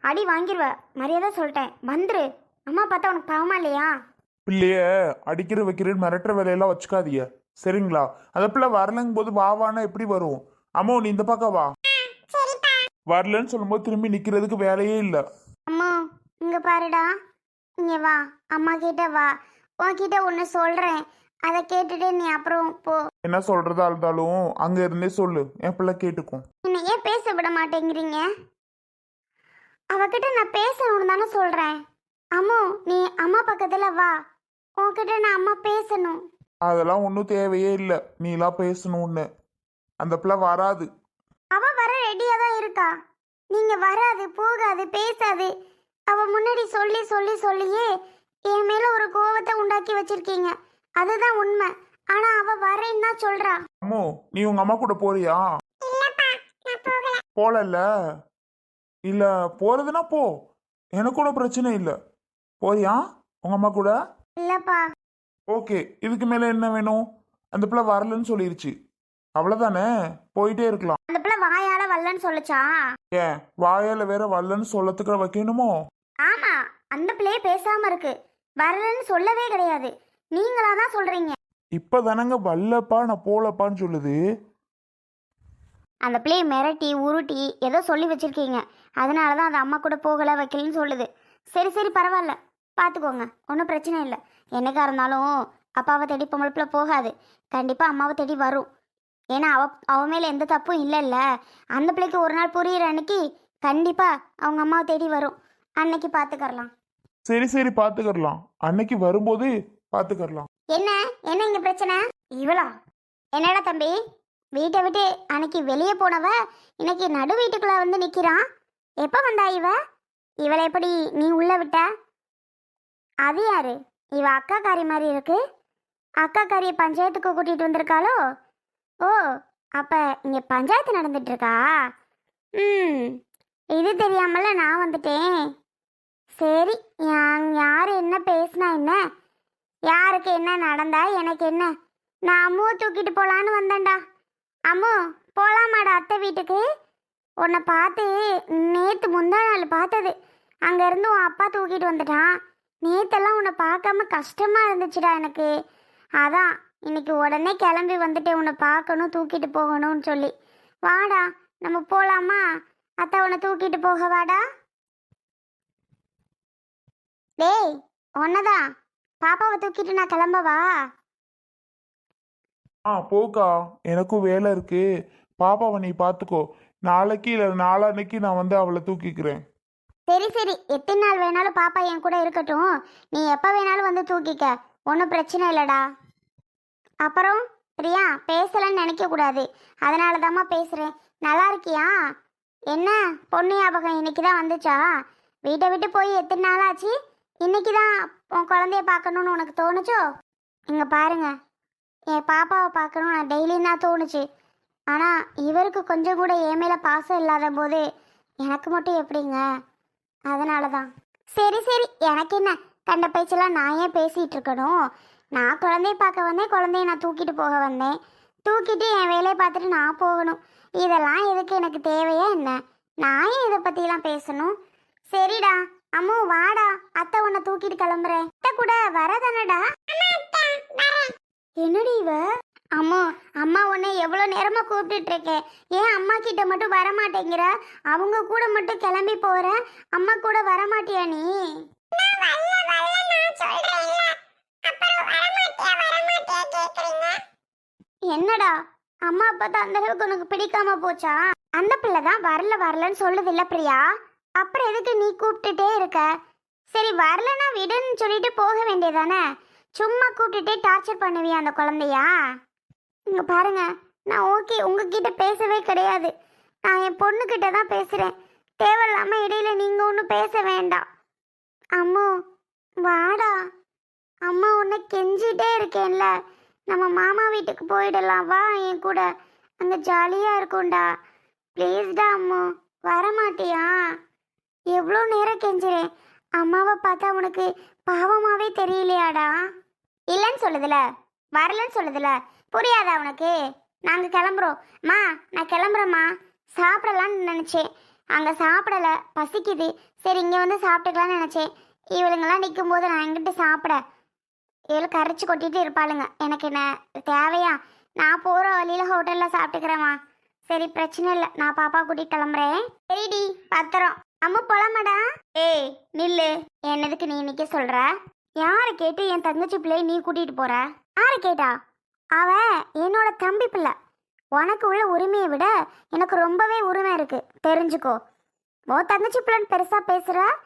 அடி வாங்கிடுவ மரியாதை சொல்லிட்டேன். வந்துரு. அம்மா பார்த்தா உனக்கு பாவமா இல்லையா? பிள்ளைய அடிக்கிற வைக்கிறேன்னு மிரட்டுற வேலையெல்லாம் வச்சுக்காதீங்க. சரிங்களா? அந்த பிள்ளை வரலங்கும் போது வாவானா எப்படி வரும்? அம்மா நீ இந்த பக்கம் வா. வரலன்னு சொல்லும்போது திரும்பி நிக்கிறதுக்கு வேலையே இல்லை. அம்மா இங்க பாருடா. இங்க வா. அம்மா கிட்ட வா. உன்கிட்ட ஒன்று சொல்றேன். அதை கேட்டுட்டு நீ அப்புறம் போ. என்ன சொல்றதா இருந்தாலும் அங்க இருந்தே சொல்லு. என் பிள்ளை கேட்டுக்கும். என்னை ஏன் பேச விட மாட்டேங்கிறீங்க. அவகிட்ட நான் பேசணும்னு தானே சொல்றேன். அம்மு நீ அம்மா பக்கத்துல வா. உன்கிட்ட நான் அம்மா பேசணும். அதெல்லாம் ஒன்றும் தேவையே இல்லை. நீலாம் பேசணும்னு. அந்த பிள்ளை வராது. அவ வர ரெடியா தான் இருக்கா. நீங்க வராது போகாது பேசாது. அவ முன்னாடி சொல்லி சொல்லி சொல்லியே என் மேல ஒரு கோவத்தை உண்டாக்கி வச்சிருக்கீங்க. அதுதான் உண்மை. ஆனா அவ வரேன்னு தான் சொல்றா. அம்மோ நீ உங்க அம்மா கூட போறியா? போலல்ல. இல்ல போறதுன்னா போ. எனக்கு கூட பிரச்சனை இல்லை. போறியா? உங்க அம்மா கூட? இல்லப்பா. ஓகே இதுக்கு மேல என்ன வேணும்? அந்த பிள்ளை வரலன்னு சொல்லிருச்சு. அவ்வளவுதானே? போயிட்டே இருக்கலாம். அந்த பிள்ளை வாயால வரலன்னு சொல்லுச்சா? ஏன்? வாயால வேற வரலன்னு சொல்லத்துக்கு வைக்கணுமோ? ஆமா அந்த பிள்ளையே பேசாம இருக்கு. வரலன்னு சொல்லவே கிடையாது. நீங்களா தான் சொல்றீங்க. இப்பதானங்க வல்லப்பா நான் போலப்பான்னு சொல்லுது. அந்த பிள்ளையை மிரட்டி உருட்டி ஏதோ சொல்லி வச்சிருக்கீங்க. அதனால தான் அந்த அம்மா கூட போகல வைக்கலன்னு சொல்லுது. சரி சரி பரவாயில்ல. பார்த்துக்கோங்க ஒன்றும் பிரச்சனை இல்லை. என்னைக்கா இருந்தாலும் அப்பாவை தேடி பொம்பளை பிள்ளை போகாது. கண்டிப்பாக அம்மாவை தேடி வரும். ஏன்னா அவ அவ மேலே எந்த தப்பும் இல்லைல்ல. அந்த பிள்ளைக்கு ஒரு நாள் புரியுற அன்னைக்கு கண்டிப்பாக அவங்க அம்மாவை தேடி வரும். அன்னைக்கு பார்த்துக்கறலாம் சரி சரி பாத்துக்கறலாம் அன்னைக்கு வரும்போது பாத்துக்கறலாம் என்ன? என்ன இங்க பிரச்சனை? இவளா? என்னடா தம்பி? வீட்டை விட்டு அன்னைக்கு வெளியே போனவ இன்னைக்கு நடு வீட்டுக்குள்ள வந்து நிக்கிறான். எப்ப வந்தா இவ? இவளை எப்படி நீ உள்ள விட்ட? அது யாரு? இவ அக்கா காரி மாதிரி இருக்கு. அக்கா காரியை பஞ்சாயத்துக்கு கூட்டிட்டு வந்திருக்காளோ? ஓ அப்ப இங்க பஞ்சாயத்து நடந்துட்டு இருக்கா ம் இது தெரியாமல நான் வந்துட்டேன். சரி யார் யாரு என்ன பேசினா என்ன? யாருக்கு என்ன நடந்தா எனக்கு என்ன? நான் அம்முவை தூக்கிட்டு போலான்னு வந்தேன்டா. அம்மு போலாமாடா அத்தை வீட்டுக்கு? உன்னை பார்த்து நேற்று முந்தா நாள் பார்த்தது. அங்கேருந்து உன் அப்பா தூக்கிட்டு வந்துட்டான். நேத்தெல்லாம் உன்னை பார்க்காம கஷ்டமாக இருந்துச்சுடா எனக்கு. அதான் இன்னைக்கு உடனே கிளம்பி வந்துட்டேன். உன்னை பார்க்கணும் தூக்கிட்டு போகணும்னு சொல்லி. வாடா நம்ம போகலாமா அத்தை உன்னை தூக்கிட்டு போக வாடா. டேய் ஒன்னதான் பாப்பாவை தூக்கிட்டு நான் கிளம்பவா? ஆ போக்கா எனக்கும் வேலை இருக்கு. பாப்பாவை நீ பார்த்துக்கோ நாளைக்கு இல்லை நாளான்னைக்கு நான் வந்து அவளை தூக்கிக்கிறேன். சரி சரி. எத்தனை நாள் வேணாலும் பாப்பா என் கூட இருக்கட்டும். நீ எப்போ வேணாலும் வந்து தூக்கிக்க. ஒன்றும் பிரச்சனை இல்லைடா. அப்புறம் பிரியா பேசலன்னு நினைக்கக்கூடாது அதனால தாம்மா பேசுகிறேன் நல்லா இருக்கியா? என்ன? பொண்ணு ஞாபகம் இன்னைக்கு தான் வந்துச்சா? வீட்டை விட்டு போய் எத்தனை நாள் ஆச்சு இன்னைக்கு தான் உன் குழந்தைய பார்க்கணுன்னு உனக்கு தோணுச்சோ? இங்கே பாருங்க. என் பாப்பாவை பார்க்கணும் நான் டெய்லியும் தான் தோணுச்சு. ஆனால் இவருக்கு கொஞ்சம் கூட என் மேலே பாசம் இல்லாத போது எனக்கு மட்டும் எப்படிங்க? அதனால தான் சரி சரி. எனக்கு என்ன? கண்ட பேச்செல்லாம் நான் ஏன் பேசிகிட்டு இருக்கணும்? நான் குழந்தைய பார்க்க வந்தேன் குழந்தைய நான் தூக்கிட்டு போக வந்தேன். தூக்கிட்டு என் வேலையை பார்த்துட்டு நான் போகணும். இதெல்லாம் எதுக்கு எனக்கு தேவையா என்ன? நான் ஏன் இதை பற்றிலாம் பேசணும்? சரிடா. அம்மு வாடா. அத்தை உன்னை தூக்கிட்டு கிளம்புறேன். அத்தை கூட வரதானடா? என்னடி இவ? அம்மா அம்மா உன்னை எவ்வளோ நேரமா கூப்பிட்டுட்டு இருக்கேன் ஏன் அம்மா கிட்ட மட்டும் வர மாட்டேங்கிற அவங்க கூட மட்டும் கிளம்பி போற? அம்மா கூட வர மாட்டியா நீ என்னடா? அம்மா அப்பா தான் அந்த அளவுக்கு உனக்கு பிடிக்காம போச்சா? அந்த பிள்ளை தான் வரல வரலன்னு சொல்லுது இல்ல பிரியா? அப்புறம் எதுக்கு நீ கூப்பிட்டுட்டே இருக்க? சரி வரலன்னா விடுன்னு சொல்லிட்டு போக வேண்டியதானே சும்மா கூப்பிட்டுட்டே டார்ச்சர் பண்ணுவியா அந்த குழந்தையா? இங்கே பாருங்க நான் ஓகே உங்ககிட்ட பேசவே கிடையாது. நான் என் பொண்ணுக்கிட்ட தான் பேசுகிறேன் தேவையில்லாமல் இடையில நீங்கள் ஒன்றும் பேச வேண்டாம். அம்மா வாடா. அம்மா உன்னை கெஞ்சிட்டே இருக்கேன்ல. நம்ம மாமா வீட்டுக்கு போயிடலாம். வா என் கூட. அங்கே ஜாலியாக இருக்கும்டா. ப்ளீஸ்டா அம்மு வரமாட்டியா? எவ்வளோ நேரம் கெஞ்சுறேன். அம்மாவை பார்த்தா உனக்கு பாவமாவே தெரியலையாடா? இல்லைன்னு சொல்லுதுல. வரலன்னு சொல்லுதுல. புரியாதா உனக்கு? நாங்கள் கிளம்புறோம். மா நான் கிளம்புறேம்மா. சாப்பிடலான்னு நினச்சேன். அங்கே சாப்பிடல. பசிக்குது. சரி இங்கே வந்து சாப்பிட்டுக்கலாம்னு நினச்சேன். இவளுங்கெல்லாம் நிற்கும் போது நான் எங்கிட்ட சாப்பிட? இவளை கரைச்சி கொட்டிட்டு இருப்பாளுங்க. எனக்கு என்ன தேவையா? நான் போகிற வழியில் ஹோட்டலில் சாப்பிட்டுக்கிறேம்மா. சரி பிரச்சனை இல்லை. நான் பாப்பா கூட்டிகிட்டு கிளம்புறேன். சரிடி பத்திரம். அம்மா போலாமாடா? ஏய் நில்லு. என்னதுக்கு நீ நிற்க சொல்கிற யாரை கேட்டு என் தங்கச்சி பிள்ளையை நீ கூட்டிகிட்டு போற? யாரை கேட்டா? அவ என்னோட தம்பி பிள்ளை. உனக்கு உள்ள உரிமையை விட எனக்கு ரொம்பவே உரிமை இருக்கு. தெரிஞ்சுக்கோ. ஓ தங்கச்சி பிள்ளைன்னு பெருசா பேசுற?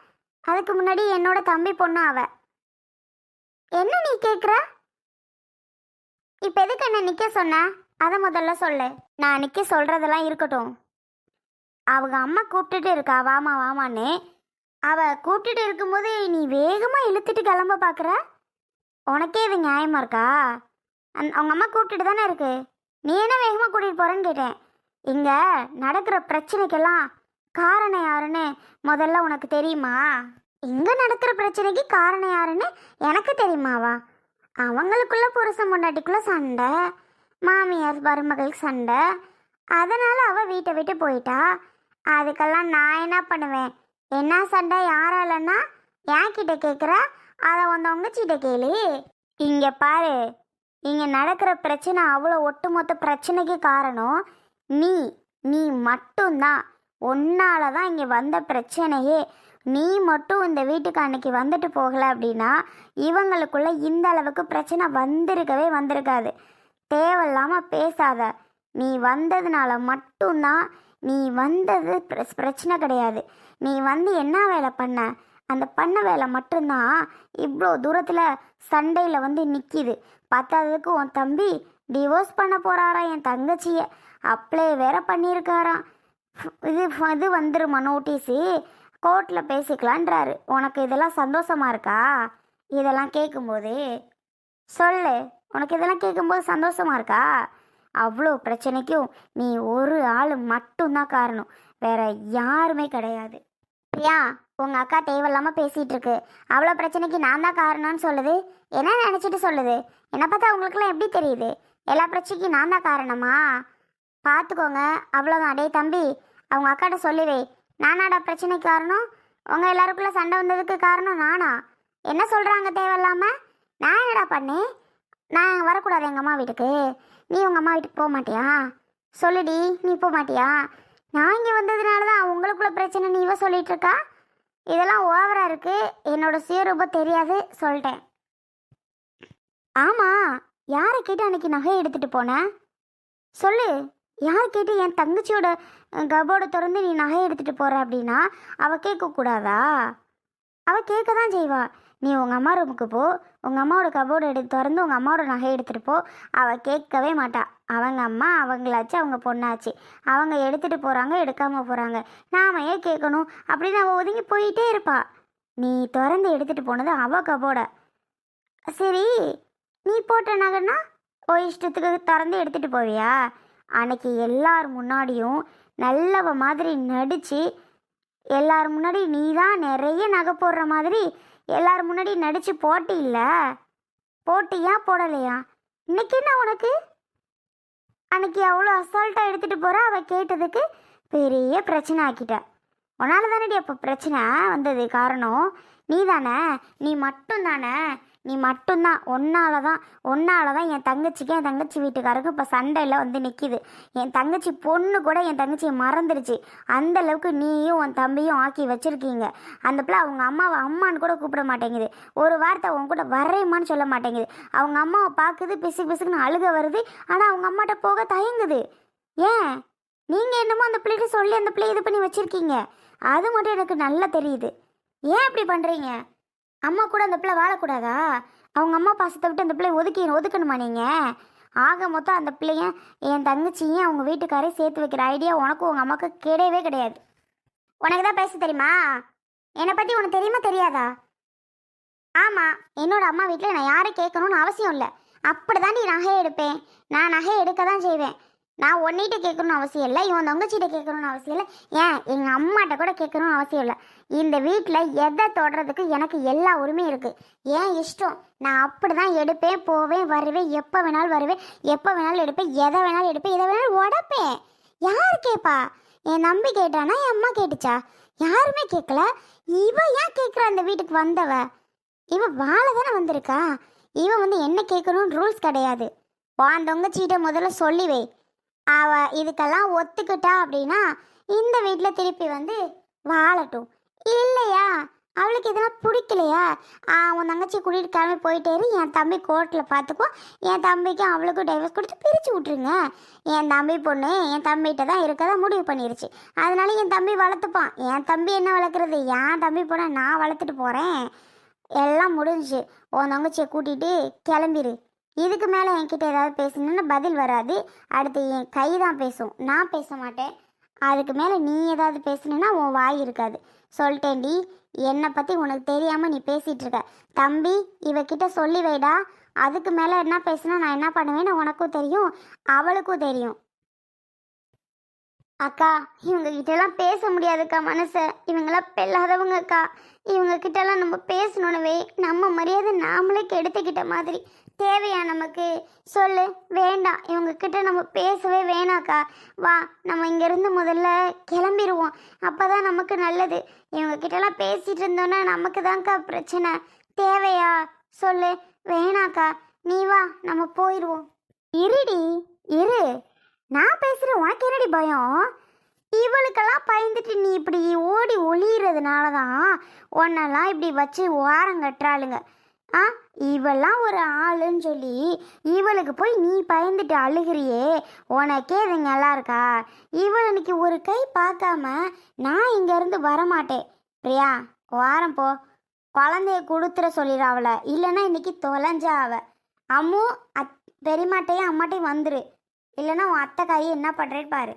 அதுக்கு முன்னாடி என்னோட தம்பி பொண்ணு அவ. என்ன நீ கேக்குற? இப்ப எதுக்கு என்ன நிக்க சொன்ன? அதை முதல்ல சொல்லு. நான் நிக்க சொல்றதெல்லாம் இருக்கட்டும். அவங்க அம்மா கூப்பிட்டுட்டு இருக்கா வாமா வாமான்னு அவ கூப்பிட்டுட்டு இருக்கும்போது நீ வேகமாக இழுத்துட்டு கிளம்ப பார்க்குற உனக்கே இது நியாயமாக இருக்கா? அந் அவங்க அம்மா கூப்பிட்டுட்டு தானே இருக்கு. நீ என்ன வேகமாக கூட்டிகிட்டு போகிறேன்னு கேட்டேன். இங்கே நடக்கிற பிரச்சனைக்கெல்லாம் காரணம் யாருன்னு முதல்ல உனக்கு தெரியுமா? இங்கே நடக்கிற பிரச்சனைக்கு காரணம் யாருன்னு எனக்கு தெரியுமாவா? அவங்களுக்குள்ள புருஷன் பொண்டாட்டிக்குள்ள சண்டை மாமியார் மருமகள் சண்டை. அதனால் அவள் வீட்டை விட்டு போயிட்டா. அதுக்கெல்லாம் நான் என்ன பண்ணுவேன்? என்ன சண்டை யாராலன்னா என் கிட்ட கேட்குற அதை வந்து உங்கச்சிட்ட கேளு. இங்கே பாரு இங்கே நடக்கிற பிரச்சனை அவ்வளோ ஒட்டுமொத்த பிரச்சனைக்கு காரணம் நீ நீ மட்டும்தான். உன்னால தான் இங்கே வந்த பிரச்சனையே. நீ மட்டும் இந்த வீட்டுக்கு அன்னைக்கு வந்துட்டு போகலை அப்படின்னா இவங்களுக்குள்ள இந்த அளவுக்கு பிரச்சனை வந்திருக்கவே வந்திருக்காது. தேவையில்லாமல் பேசாத. நீ வந்ததுனால மட்டும்தான் நீ வந்தது பிரச்சனை கிடையாது. நீ வந்து என்ன வேலை பண்ண? அந்த பண்ண வேலை மட்டும்தான் இவ்வளோ தூரத்தில் சண்டையில் வந்து நிற்கிது பத்தாததுக்கு உன் தம்பி டிவோர்ஸ் பண்ண போகிறாரா என் தங்கச்சியை அப்ளை வேற பண்ணியிருக்காராம். இது இது வந்துருமா நோட்டீஸு கோர்ட்டில் பேசிக்கலான்றாரு. உனக்கு இதெல்லாம் சந்தோஷமா இருக்கா? இதெல்லாம் கேட்கும்போது சொல்லு. உனக்கு இதெல்லாம் கேட்கும்போது சந்தோஷமாக இருக்கா? அவ்வளோ பிரச்சனைக்கும் நீ ஒரு ஆள் மட்டும்தான் காரணம். வேற யாருமே கிடையாது. பிரியா உங்கள் அக்கா தேவையில்லாமல் பேசிகிட்டு இருக்கு அவ்வளோ பிரச்சனைக்கு நான் தான் காரணம்னு சொல்லுது. என்ன நினச்சிட்டு சொல்லுது? என்னை பார்த்தா உங்களுக்குலாம் எப்படி தெரியுது? எல்லா பிரச்சனைக்கும் நான் தான் காரணமா? பார்த்துக்கோங்க. அவ்வளோதான் டேய் தம்பி அவங்க அக்காட்ட சொல்லுவே. நானாடா பிரச்சனைக்கு காரணம்? உங்கள் எல்லாருக்குள்ளே சண்டை வந்ததுக்கு காரணம் நானா? என்ன சொல்கிறாங்க தேவையில்லாமல் நான் என்னடா பண்ணேன்? நான் வரக்கூடாது எங்கள் அம்மா வீட்டுக்கு. நீ உங்கள் அம்மா வீட்டுக்கு போக மாட்டியா? சொல்லுடி நீ போக மாட்டியா? நான் இங்கே வந்ததுனால தான் உங்களுக்குள்ள பிரச்சனை நீ இவ சொல்லிட்டு இருக்கா? இதெல்லாம் ஓவராக இருக்குது என்னோட சுயரூபம் தெரியாது சொல்லிட்டேன். ஆமாம் யாரை கேட்டு அன்னைக்கு நகை எடுத்துகிட்டு போனேன் சொல்லு யார் கேட்டு என் தங்கச்சியோட கபோர்டை திறந்து நீ நகை எடுத்துகிட்டு போகிற அப்படின்னா அவள் கேட்கக்கூடாதா? அவள் கேட்க தான் செய்வா. நீ உங்கள் அம்மா ரூமுக்கு போ. உங்கள் அம்மாவோட கபோர்டு எடுத்து திறந்து உங்கள் அம்மாவோட நகை எடுத்துகிட்டு போ. அவள் கேட்கவே மாட்டா. அவங்க அம்மா அவங்களாச்சு அவங்க பொண்ணாச்சு. அவங்க எடுத்துகிட்டு போகிறாங்க எடுக்காமல் போகிறாங்க நாம ஏன் கேட்கணும்? அப்படின்னு அவள் ஒதுங்கி போயிட்டே இருப்பா. நீ திறந்து எடுத்துகிட்டு போனது அவள் கபோர்டை சரி நீ போட்ட நகைன்னா ஓ இஷ்டத்துக்கு திறந்து எடுத்துகிட்டு போவியா? அன்னைக்கு எல்லார் முன்னாடியும் நல்லவ மாதிரி நடித்து எல்லார் முன்னாடி நீ தான் நிறைய நகை போடுற மாதிரி எல்லார் முன்னாடி நடிச்சு போட்டி இல்லை? போட்டியா போடலையா? இன்னைக்கு என்ன உனக்கு? அன்னைக்கு அவ்வளோ அசால்ட்டாக எடுத்துகிட்டு போகிற அவள் கேட்டதுக்கு பெரிய பிரச்சனை ஆக்கிட்ட. உன்னால் தானடி அப்போ பிரச்சனை வந்தது காரணம்? நீ தானே நீ மட்டும் தானே நீ மட்டும்தான். ஒன்னால தான் ஒன்னால தான் என் தங்கச்சிக்கு என் தங்கச்சி வீட்டுக்காருக்கு இப்போ சண்டையில் வந்து நிற்கிது என் தங்கச்சி பொண்ணு கூட என் தங்கச்சியை மறந்துடுச்சு அந்த அளவுக்கு நீயும் உன் தம்பியும் ஆக்கி வச்சுருக்கீங்க. அந்த பிள்ளை அவங்க அம்மாவை அம்மான்னு கூட கூப்பிட மாட்டேங்குது. ஒரு வார்த்தை உன் கூட வரையுமான்னு சொல்ல மாட்டேங்குது. அவங்க அம்மாவை பார்க்குது பிசு பிசுக்குன்னு அழுக வருது. ஆனால் அவங்க அம்மாட்ட போக தயங்குது. ஏன்? நீங்கள் என்னமோ அந்த பிள்ளைகிட்ட சொல்லி அந்த பிள்ளை இது பண்ணி வச்சுருக்கீங்க. அது மட்டும் எனக்கு நல்லா தெரியுது. ஏன் இப்படி பண்ணுறீங்க அம்மா கூட அந்த பிள்ளை வாழக்கூடாதா? அவங்க அம்மா பாசத்தை விட்டு அந்த பிள்ளை ஒதுக்கி ஒதுக்கணுமா நீங்கள் ஆக மொத்தம் அந்த பிள்ளைய என் தங்கச்சியும் அவங்க வீட்டுக்காரே சேர்த்து வைக்கிற ஐடியா உனக்கும் உங்கள் அம்மாவுக்கு கிடையவே கிடையாது. உனக்கு தான் பேச தெரியுமா? என்னை பற்றி உனக்கு தெரியுமா தெரியாதா? ஆமாம் என்னோட அம்மா வீட்டில் நான் யாரை கேட்கணும்னு அவசியம் இல்லை. அப்படி நீ நகை எடுப்பேன். நான் நகையை எடுக்க தான் செய்வேன். நான் ஒன்னிட்ட கேட்கணும்னு அவசியம் இல்லை இவன் தங்கச்சிட்ட கேட்கணும்னு அவசியம் இல்லை ஏன் எங்கள் அம்மாட்ட கூட கேட்கணும்னு அவசியம் இல்லை. இந்த வீட்டில் எதை தொடுறதுக்கு எனக்கு எல்லா உரிமையும் இருக்குது ஏன் இஷ்டம்? நான் அப்படி தான் எடுப்பேன் போவேன் வருவேன் எப்போ வேணாலும் வருவேன் எப்போ வேணாலும் எடுப்பேன் எதை வேணாலும் எடுப்பேன் எதை வேணாலும் உடப்பேன். யார் கேட்பா என் தம்பி கேட்டானா என் அம்மா கேட்டுச்சா? யாருமே கேட்கல. இவ ஏன் கேட்குற அந்த வீட்டுக்கு வந்தவ? இவ வாழ தானே வந்திருக்கா? இவன் வந்து என்ன கேட்கணும்னு ரூல்ஸ் கிடையாது. வாந்தவங்க சீட்டை முதல்ல சொல்லிவே அவ இதுக்கெல்லாம் ஒத்துக்கிட்டா அப்படின்னா இந்த வீட்டில் திருப்பி வந்து வாழட்டும். இல்லையா? அவளுக்கு இதெல்லாம் பிடிக்கலையா? உன் தங்கச்சி கூட்டிகிட்டு கிளம்பி போயிட்டே இரு. என் தம்பி கோர்ட்டில் பார்த்துக்கோ என் தம்பிக்கும் அவளுக்கும் டைவர்ஸ் கொடுத்து பிரித்து விட்ருங்க என் தம்பி பொண்ணு என் தம்பிகிட்ட தான் இருக்கதான் முடிவு பண்ணிருச்சு. அதனால என் தம்பி வளர்த்துப்பான். என் தம்பி என்ன வளர்க்குறது? என் தம்பி பொண்ணை நான் வளர்த்துட்டு போகிறேன் எல்லாம் முடிஞ்சுச்சு. உன் தங்கச்சியை கூட்டிகிட்டு கிளம்பிடு இதுக்கு மேலே என்கிட்ட ஏதாவது பேசணும்னு பதில் வராது. அடுத்து என் கை தான் பேசும். நான் பேச மாட்டேன். அதுக்கு மேலே நீ ஏதாவது பேசணுன்னா உன் வாய் இருக்காது. சொல்லிட்டேன்டி என்னை பற்றி உனக்கு தெரியாமல் நீ பேசிகிட்டு இருக்க. தம்பி இவகிட்ட சொல்லி வைடா. அதுக்கு மேலே என்ன பேசுனா நான் என்ன பண்ணுவேன்னு உனக்கும் தெரியும் அவளுக்கும் தெரியும். அக்கா இவங்க கிட்டலாம் பேச முடியாதுக்கா மனசை. இவங்களாம் பெல்லாதவங்க அக்கா இவங்க கிட்டலாம் நம்ம பேசணுனவே நம்ம மரியாதை நாமளே கெடுத்துக்கிட்ட மாதிரி. தேவையா நமக்கு? சொல்லு. வேண்டாம் இவங்க கிட்ட நம்ம பேசவே வேணாக்கா. வா நம்ம இங்கேருந்து முதல்ல கிளம்பிடுவோம் அப்போ தான் நமக்கு நல்லது. இவங்க கிட்டலாம் பேசிட்டு இருந்தோன்னா நமக்கு தான்க்கா பிரச்சனை. தேவையா? சொல்லு. வேணாக்கா. நீ வா நம்ம போயிடுவோம் இருடி. இரு. நான் பேசுகிறேன் உனக்கு என்னடி பயம்? இவளுக்கெல்லாம் பயந்துட்டு நீ இப்படி ஓடி ஒளியிறதுனால தான் உன்னெல்லாம் இப்படி வச்சு ஓரம் கட்டுறாளுங்க. ஆ இவெல்லாம் ஒரு ஆளுன்னு சொல்லி இவளுக்கு போய் நீ பயந்துட்டு அழுகிறியே. உனக்கே இது நல்லா இருக்கா? இவள் இன்னைக்கு ஒரு கை பார்க்காம நான் இங்கேருந்து வரமாட்டேன். பிரியா வாரம் போ. குழந்தைய கொடுத்துற சொல்லிடு அவளை. இல்லைன்னா இன்னைக்கு தொலைஞ்சா அவ. அம்மு அத் பெரியமாட்டையும் அம்மாட்டையும் வந்துரு. இல்லைன்னா உன் அத்தை கையை என்ன பண்ணுறேன்னு பாரு.